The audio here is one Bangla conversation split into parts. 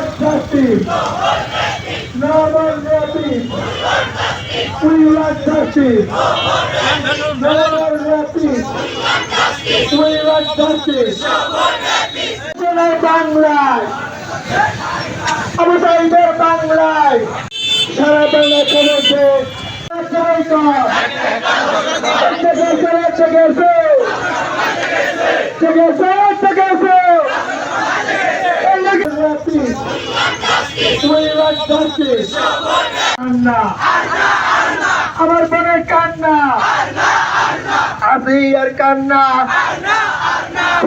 want justice. No more raping. We want justice. No more raping. We want justice. জেলায় বাংলায় আবু সাইদের বাংলায় সারা বাংলা চলেছে আমার বোনের কান্না আবি আর কান্না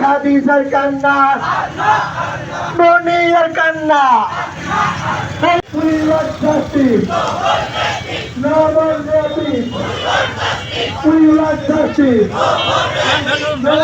হাদিস আর কান্না মনি আর কান্না We want justice. No more raping. We want justice. No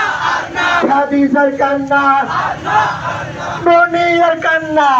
হাদিস আর কান্না মনির কান্না।